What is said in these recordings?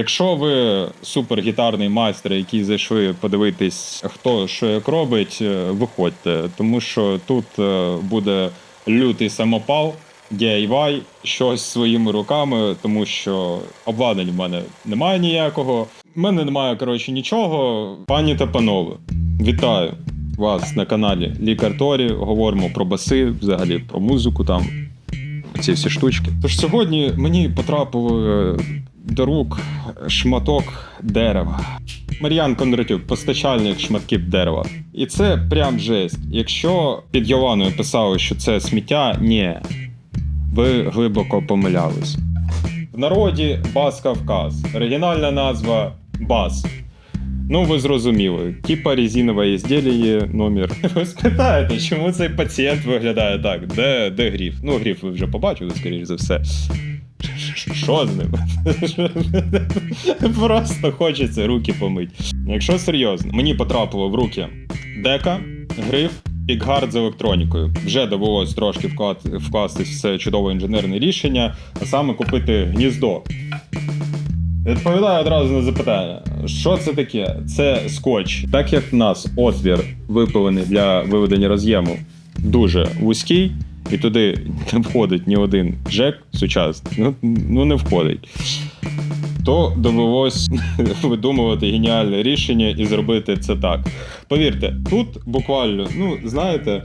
Якщо ви супергітарний майстер, який зайшли подивитись, хто що як робить, е, виходьте, тому що тут е, буде лютий самопал, DIY, щось своїми руками, тому що обладнань в мене немає ніякого. В мене немає, коротше, нічого. Пані та панове, вітаю вас на каналі Лікар Торі. Говоримо про баси, взагалі про музику там ці всі штучки. Тож сьогодні мені потрапив е, до рук шматок дерева. Мар'ян Кондратюк, постачальник шматків дерева. І це прям жесть. Якщо під Йованою писали, що це сміття, ні. Ви глибоко помилялись. В народі Бас Кавказ. Оригінальна назва Бас. Ну, ви зрозуміли, типа резинове ізділіє номер. Ви спитаєте, чому цей пацієнт виглядає так? Де, де гріф? Ну, гріф ви вже побачили, скоріш за все. Що з ним? Просто хочеться руки помити. Якщо серйозно, мені потрапило в руки дека, гриф, пікгард з електронікою. Вже довелось трошки вкластись в це чудове інженерне рішення, а саме купити гніздо. Відповідаю одразу на запитання: що це таке? Це скотч. Так як в нас отвір випилений для виведення роз'єму дуже вузький, і туди не входить ні один джек сучасний, ну, ну не входить. То довелось видумувати геніальне рішення і зробити це так. Повірте, тут буквально, ну знаєте, е,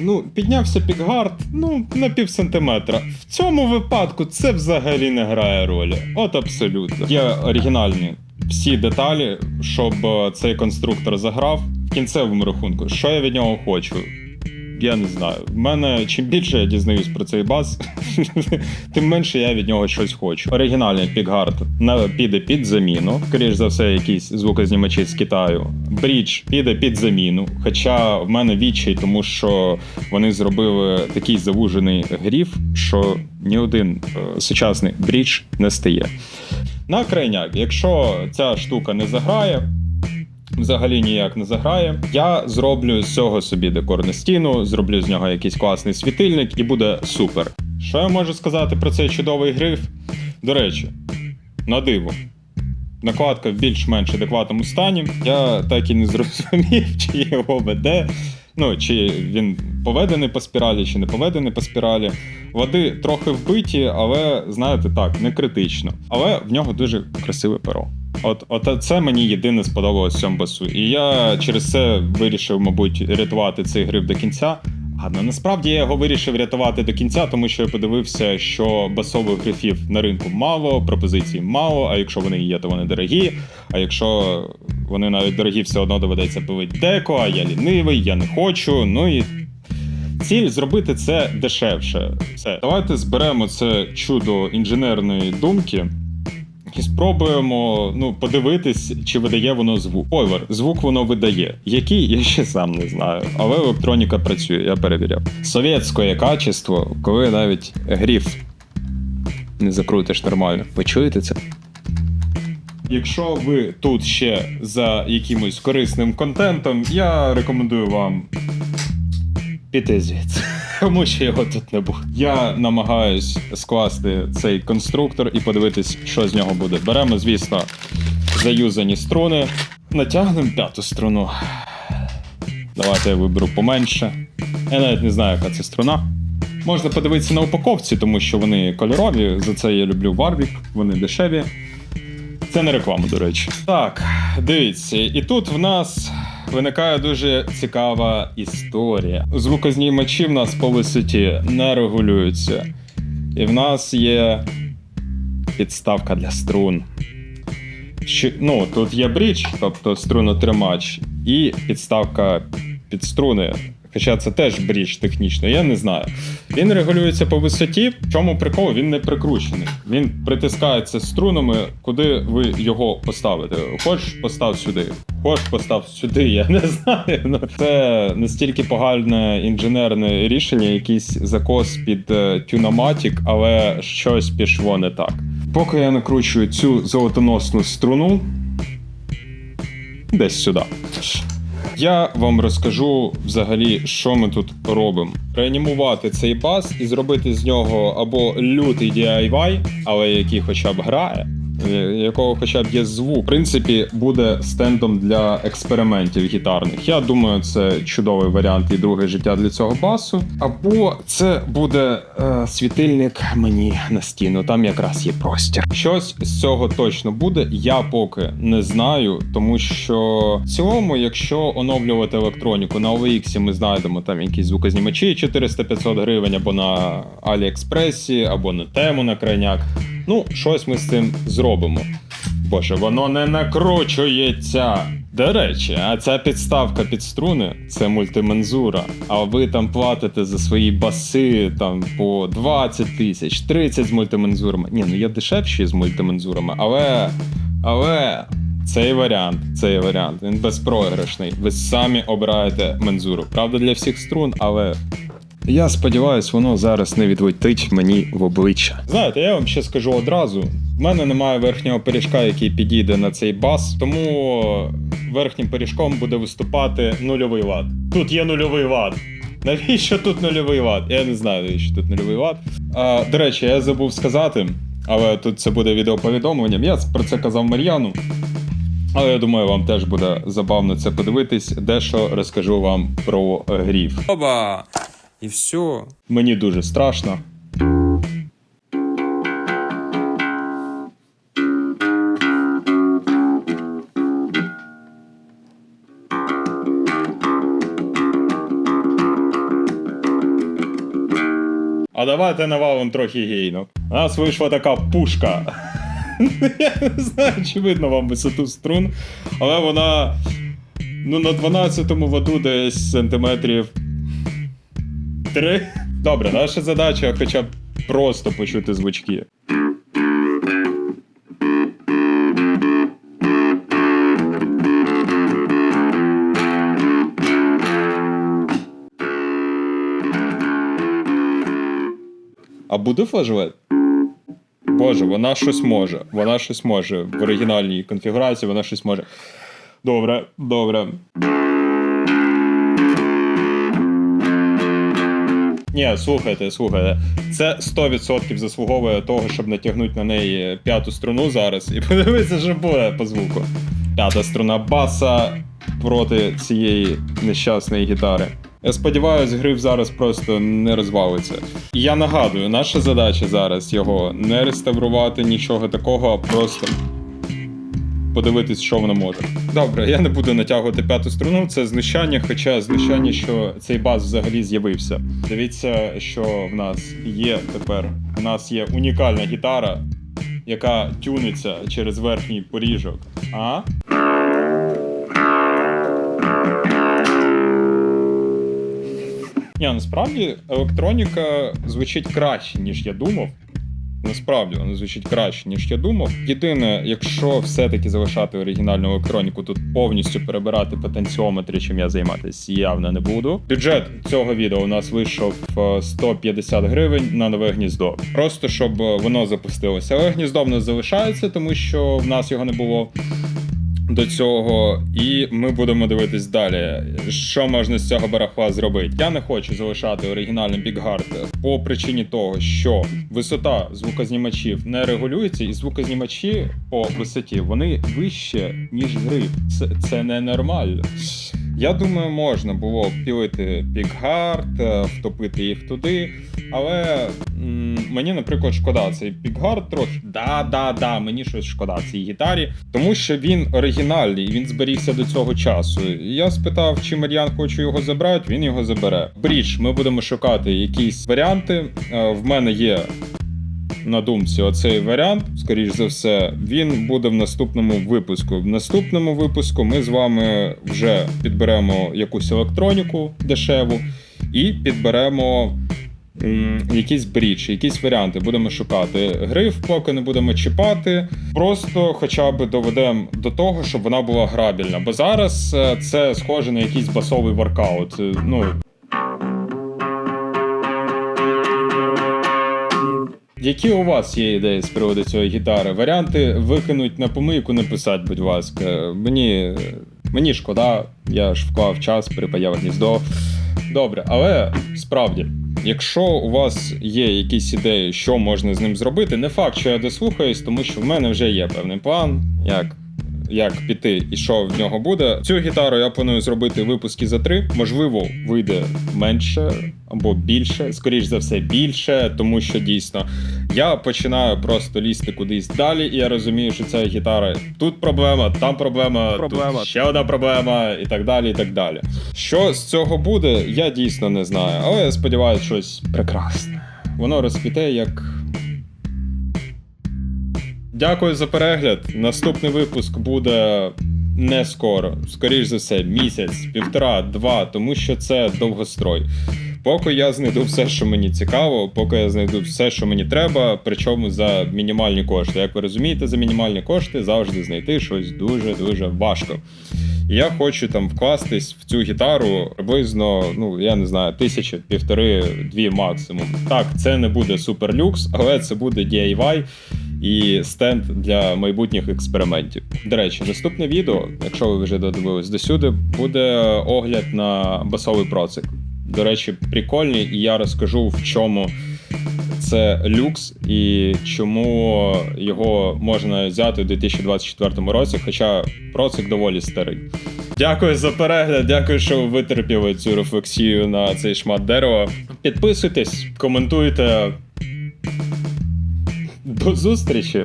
ну, піднявся пікгард, ну, на пів сантиметра. В цьому випадку це взагалі не грає ролі. От абсолютно. Є оригінальні всі деталі, щоб е, цей конструктор заграв в кінцевому рахунку. Що я від нього хочу? Я не знаю. В мене чим більше я дізнаюсь про цей бас, тим менше я від нього щось хочу. Оригінальний пікгард піде під заміну. Скоріш за все, якісь звукознімачі з Китаю. Брідж піде під заміну. Хоча в мене відчай, тому що вони зробили такий завужений гріф, що ні один е, сучасний брідж не стає. На крайняк, якщо ця штука не заграє, взагалі ніяк не заграє. Я зроблю з цього собі декор на стіну, зроблю з нього якийсь класний світильник і буде супер. Що я можу сказати про цей чудовий гриф? До речі, на диво. Накладка в більш-менш адекватному стані. Я так і не зрозумів, чи його веде. Ну, чи він поведений по спіралі, чи не поведений по спіралі. Води трохи вбиті, але знаєте, так, не критично. Але в нього дуже красиве перо. От, от це мені єдине сподобалось в цьому басу. І я через це вирішив, мабуть, рятувати цей гриф до кінця. А ну, насправді я його вирішив рятувати до кінця, тому що я подивився, що басових грифів на ринку мало, пропозицій мало. А якщо вони є, то вони дорогі. А якщо вони навіть дорогі, все одно доведеться пилити деко, а я лінивий, я не хочу. Ну і ціль зробити це дешевше. Все, давайте зберемо це чудо інженерної думки. І спробуємо ну, подивитись, чи видає воно звук. Спойлер, звук воно видає. Який, я ще сам не знаю. Але електроніка працює, я перевіряв. Совєтське качество, коли навіть гріф не закрутиш нормально. Ви чуєте це? Якщо ви тут ще за якимось корисним контентом, я рекомендую вам піти звідси. Тому що його тут не буде. Я намагаюсь скласти цей конструктор і подивитись, що з нього буде. Беремо, звісно, заюзані струни, натягнемо п'яту струну. Давайте я виберу поменше. Я навіть не знаю, яка це струна. Можна подивитися на упаковці, тому що вони кольорові. За це я люблю Warwick, вони дешеві. Це не реклама, до речі. Так, дивіться, і тут в нас виникає дуже цікава історія. Звукознімачі в нас по висоті не регулюються. І в нас є підставка для струн. Чи, ну, тут є брідж, тобто струнотримач, і підставка під струни. Хоча це теж брідж технічно, я не знаю. Він регулюється по висоті. В чому прикол? Він не прикручений. Він притискається струнами, куди ви його поставите. Хоч постав сюди, хоч постав сюди, я не знаю. Ну, Це настільки погане інженерне рішення, якийсь закос під е, тюноматік, але щось пішло не так. Поки я накручую цю золотоносну струну, десь сюди. Я вам розкажу взагалі, що ми тут робимо. Реанімувати цей бас і зробити з нього або лютий DIY, але який хоча б грає, якого хоча б є звук, в принципі, буде стендом для експериментів гітарних. Я думаю, це чудовий варіант і друге життя для цього басу. Або це буде е, світильник мені на стіну. Там якраз є простір. Щось з цього точно буде. Я поки не знаю, тому що в цілому, якщо оновлювати електроніку на OLX, ми знайдемо там якісь звукознімачі 400-500 гривень або на Аліекспресі, або на тему на крайняк. Ну, щось ми з цим зробимо. Боже, воно не накручується. До речі, а ця підставка під струни це мультимензура. А ви там платите за свої баси там по 20 тисяч, 30 з мультимензурами. Ні, ну є дешевші з мультимензурами, але. Але. Цей варіант, цей варіант, він безпрограшний. Ви самі обираєте мензуру. Правда, для всіх струн, але я сподіваюся, воно зараз не відлетить мені в обличчя. Знаєте, я вам ще скажу одразу: в мене немає верхнього пиріжка, який підійде на цей бас, тому верхнім пиріжком буде виступати нульовий лад. Тут є нульовий лад. Навіщо тут нульовий лад? Я не знаю, навіщо тут нульовий лад. А, до речі, я забув сказати, але тут це буде відеоповідомленням. Я про це казав Мар'яну. Але я думаю, вам теж буде забавно це подивитись. Дещо розкажу вам про гріф. Оба! И все. Мені дуже страшно. А давайте навалим трохи гейну. У нас вийшла така пушка. Я не знаю, чи видно вам висоту струн, але вона ну, на 12-му воду десь сантиметрів Три. Добре, наша задача хоча б просто почути звучки. А буде флажолет? Боже, вона щось може. Вона щось може. В оригінальній конфігурації вона щось може. Добре, добре. Ні, слухайте, слухайте. Це 100% заслуговує того, щоб натягнути на неї п'яту струну зараз і подивитися, що буде по звуку. П'ята струна баса проти цієї нещасної гітари. Я сподіваюся, гриф зараз просто не розвалиться. Я нагадую, наша задача зараз його не реставрувати, нічого такого, а просто подивитись, що воно може. Добре, я не буду натягувати п'яту струну, це знущання, хоча знущання, що цей бас взагалі з'явився. Дивіться, що в нас є тепер. У нас є унікальна гітара, яка тюниться через верхній поріжок. А? Ні, насправді електроніка звучить краще, ніж я думав. Насправді воно звучить краще, ніж я думав. Єдине, якщо все-таки залишати оригінальну електроніку, тут повністю перебирати потенціометри, чим я займатися явно не буду. Бюджет цього відео у нас вийшов е, 150 гривень на нове гніздо. Просто щоб е, воно запустилося. Але гніздо в нас залишається, тому що в нас його не було до цього, і ми будемо дивитись далі, що можна з цього барахла зробити. Я не хочу залишати оригінальний бікгард по причині того, що висота звукознімачів не регулюється, і звукознімачі по висоті вони вище, ніж гриф. Це, це ненормально. Я думаю, можна було пілити пікгард, е, втопити їх туди. Але мені, наприклад, шкода цей пікгард трохи. Да, да, да, мені щось шкода цій гітарі, тому що він оригінальний, він зберігся до цього часу. Я спитав, чи Мар'ян хоче його забрати, він його забере. Брідж, ми будемо шукати якісь варіанти. Е, В мене є на думці оцей варіант, скоріш за все, він буде в наступному випуску. В наступному випуску ми з вами вже підберемо якусь електроніку дешеву і підберемо. М, Якийсь брідж, якісь варіанти будемо шукати. Гриф поки не будемо чіпати. Просто хоча б доведемо до того, щоб вона була грабільна. Бо зараз е, це схоже на якийсь басовий воркаут. Е, Ну, Які у вас є ідеї з приводу цієї гітари? Варіанти викинуть на помийку, написати, будь ласка. Мені, мені шкода, я ж вклав час, припаяв гніздо. Добре, але справді, Якщо у вас є якісь ідеї, що можна з ним зробити, не факт, що я дослухаюсь, тому що в мене вже є певний план, як. Як піти і що в нього буде. Цю гітару я планую зробити випуски за три. Можливо, вийде менше або більше, скоріш за все, більше, тому що дійсно я починаю просто лізти кудись далі, і я розумію, що ця гітара тут проблема, там проблема, Проблема. тут ще одна проблема, і так далі. і так далі. Що з цього буде, я дійсно не знаю, але я сподіваюся, щось прекрасне. Воно розквіте як. Дякую за перегляд. Наступний випуск буде не скоро, скоріш за все, місяць, півтора, два, тому що це довгострой. Поки я знайду все, що мені цікаво, поки я знайду все, що мені треба, причому за мінімальні кошти. Як ви розумієте, за мінімальні кошти завжди знайти щось дуже дуже важко. І я хочу там вкластись в цю гітару приблизно, ну я не знаю, тисячі, півтори, дві максимум. Так, це не буде суперлюкс, але це буде DIY і стенд для майбутніх експериментів. До речі, наступне відео, якщо ви вже додивились до сюди, буде огляд на басовий процик. До речі, прикольний, і я розкажу в чому це люкс і чому його можна взяти у 2024 році, хоча процик доволі старий. Дякую за перегляд, дякую, що витерпіли цю рефлексію на цей шмат дерева. Підписуйтесь, коментуйте. До зустрічі!